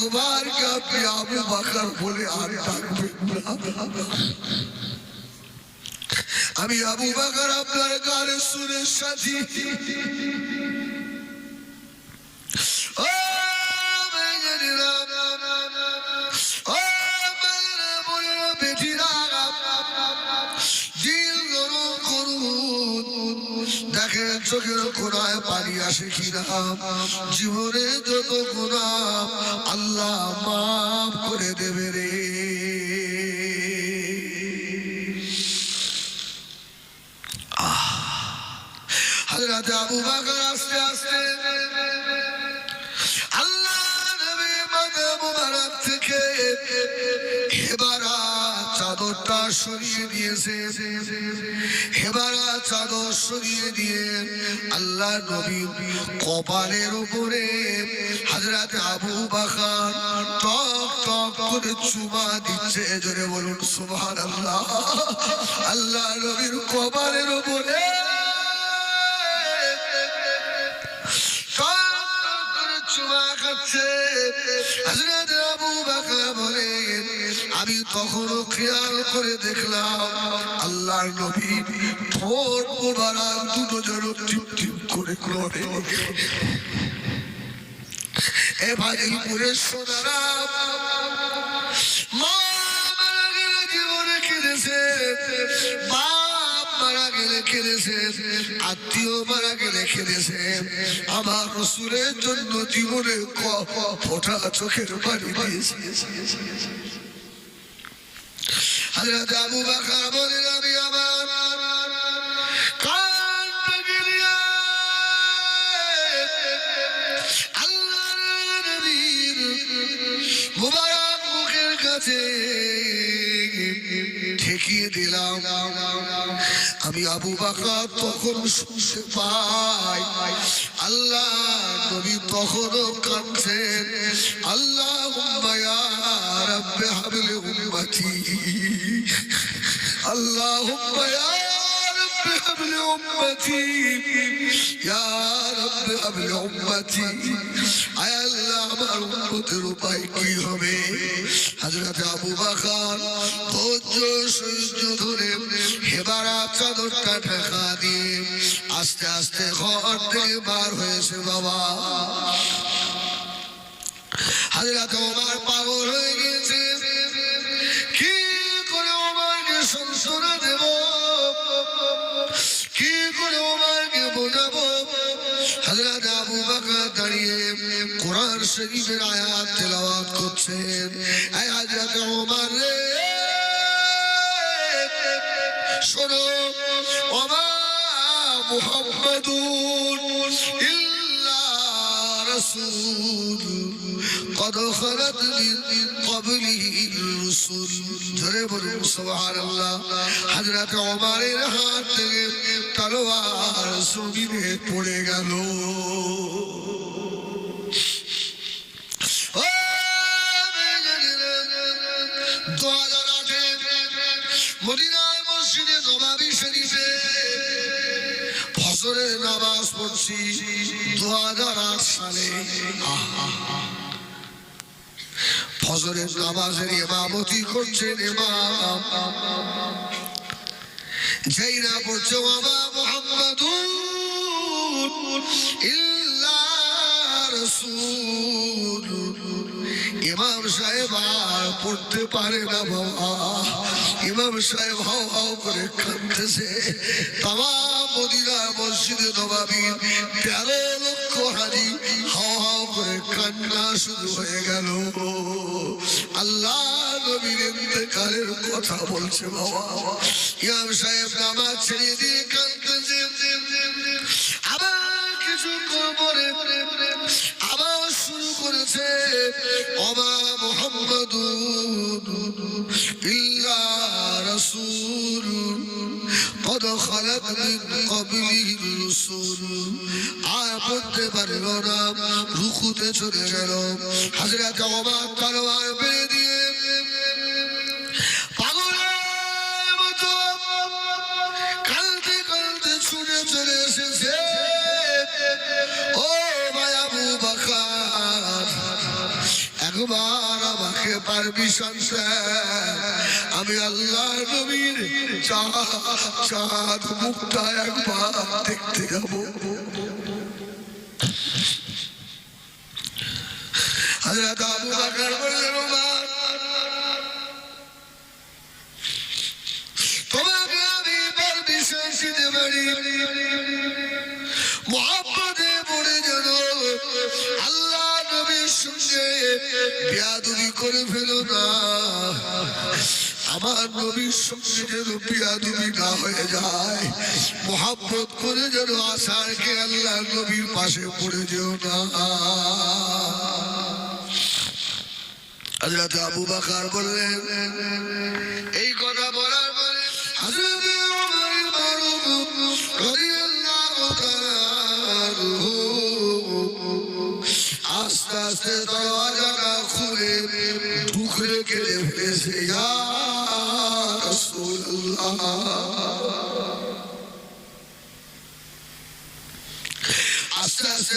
একবার কে আপনি আবু বাকার বলে আর ডাকবেন না। আমি আবু বাকার আপনার গানের সুরের সাথী। দেখেন চোখের কোনায় জীবনে যত আল্লাহ মাফ করে দেবে রে। আবু বাকর আস্তে আস্তে সরিয়ে দিয়েছে। হেবারা চাদর সরিয়ে দিয়ে আল্লাহ নবী কপালের উপরে হাজরাতে আবু বাকার টক টক করে চুমা দিচ্ছে। জোরে বলুন, সুবহানাল্লাহ। আল্লাহ নবীর কপালের উপরে আমি তখনও খেয়াল করে দেখলাম আল্লাহর নবী ঠোঁট মোবারক দুটো যেন টিপ টিপ করে করে। এ ভাইপুরের সোনারা মা জীবনে কেঁদেছে বাপ মারা গেলে কেঁদেছে আত্মীয় মারা গেলে কেঁদেছে আমার রসুলের জন্য জীবনে ফোটা চোখের পানি দিয়েছে। হাজরত আবু বাকার বলেন, আমি আমার ঠেকিয়ে দিলাম। আমি আবু বাকার তখন শুনতে পাই আল্লাহ নবী তখনও কাঁদছেন আল্লাহ রব্বে হাবলে উম্মতি اللهم يا رب هب لي امتي يا رب هب لي امتي আয় চাদরটা ঢাকা দিয়ে আস্তে আস্তে ঘর থেকে বার হয়েছে বাবা। হাজরাত ওমর পাগল হয়ে গেছে শরীফের আয়াত তেলাওয়াত করছেন এই হাজরাত ওমর রে শোনো ওমা মুহাম্মাদুন ইল্লা রাসূল قد خلت من قبله الرسل ধরে বলুন সুবহানাল্লাহ হযরত ওমরের হাত থেকে তলোয়ার জমিনে পড়ে গেল নামাজ পড়ছি দু হাজার আট সালে। ফজরের নামাজের করছেন যেই না পড়ছে বাবা মোহাম্মদ ইল্লা সাহেব আর পড়তে পারে না বাবা। ইমাম সাহেব হাও হাও করে কাঁদতেছে। মদিনা মসজিদে নবাবি, তেরো লক্ষ হাজি হাও হাও করে কান্না শুরু হয়ে গেল। আল্লাহ কথা বলছে বাবা। ইমাম সাহেব ছেড়ে দিয়ে কাঁদতেছে। আবার কিছু আবার শুরু করেছে। অবা মোহাম্মদ কদ খালাক মিন কবলিহি রাসূল আর পড়তে পারল না রুকুতে চলে গেল। হযরত ওমর তলোয়ার বেরিয়ে দিয়ে বাকার আমাকে পারমিশন আমি আল্লাহ নবীর চাঁদ মুখটা একবার দেখতে যাব। ওমর তোমাকে আমি পারমিশন দিতে পারি? সঙ্গে বিয়াদুবি করে ফেলো না। আমার নবীর সঙ্গে যেন বিয়াদুবি না হয়ে যায় মোহাম্মত করে যেন আশারকে আল্লাহ নবীর পাশে পড়ে যেও না। হযরত আবু বকর বললেন, এই আস্তে আস্তে দরওয়াজাটা খুলে ঢুকরে কেড়ে ফেলেছে আস্তে আস্তে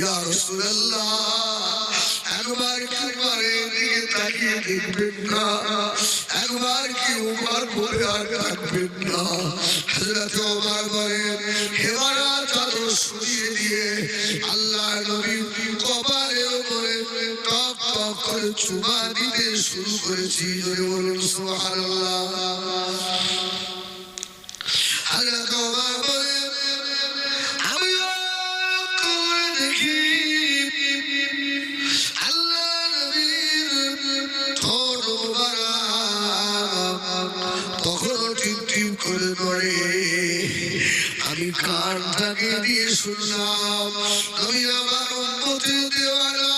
ইয়া রাসূলুল্লাহ, একবার কি উমারের দিকে তাকিয়ে দেখবেন না? একবার কি উমার বলে আর ডাকবেন না? হযরত ওমর বলেন হেবারা চাদর চুমা দিতে শুরু করেছি। বলুন সুবহানাল্লাহ। করে পড়ে আমি কানটাকে দিয়ে শুনলাম নবী আমার উম্মতি দেওয়ালা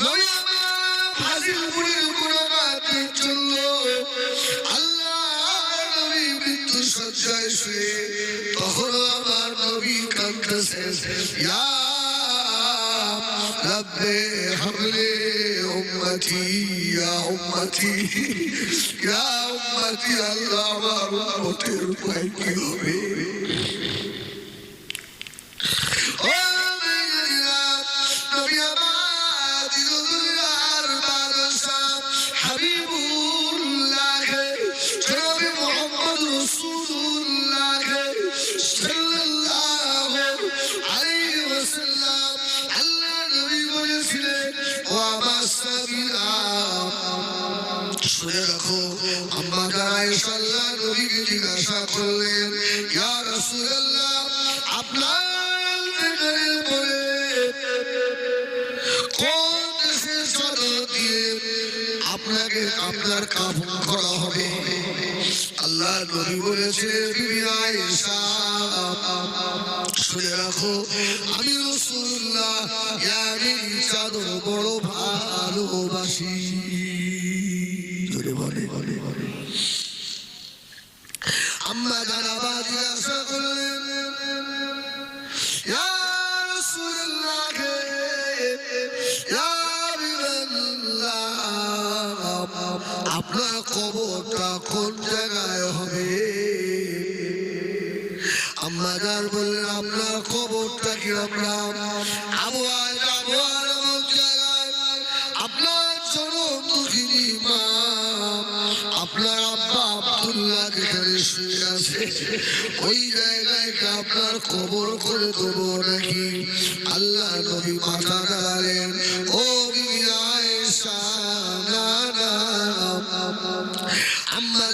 নবী আমার ফাজিলপুরের গুণগানের জন্য আল্লাহ নবী মৃত্যু সজ্জায় শুয়ে তখনও আমার নবী কাঁদতেছেন ইয়া রব্বে হামলে উম্মতি, ইয়া উম্মতি ইয়া উম্মতি, আল্লাহ আমার উম্মতের উপায় কি হবে? নবীকে জিজ্ঞাসা করলেন আপনার আপনাকে আপনার কাফন করা হবে? আল্লাহ নবী বলেছে শুনে রাখো, আমি চাদর বড় ভালোবাসি। জোরে বলে বলে বলে। ইয়া রাসূলুল্লাহ ইয়া হাবিবাল্লাহ আপনার কবরটা কোন জায়গায় হবে? আম্মাদার বললেন আপনার কবরটা কি ওই জায়গায় আপনার কবর করে দেবো নাকি আল্লাহ নবী মাথা দাঁড়ালেন ও আম্মা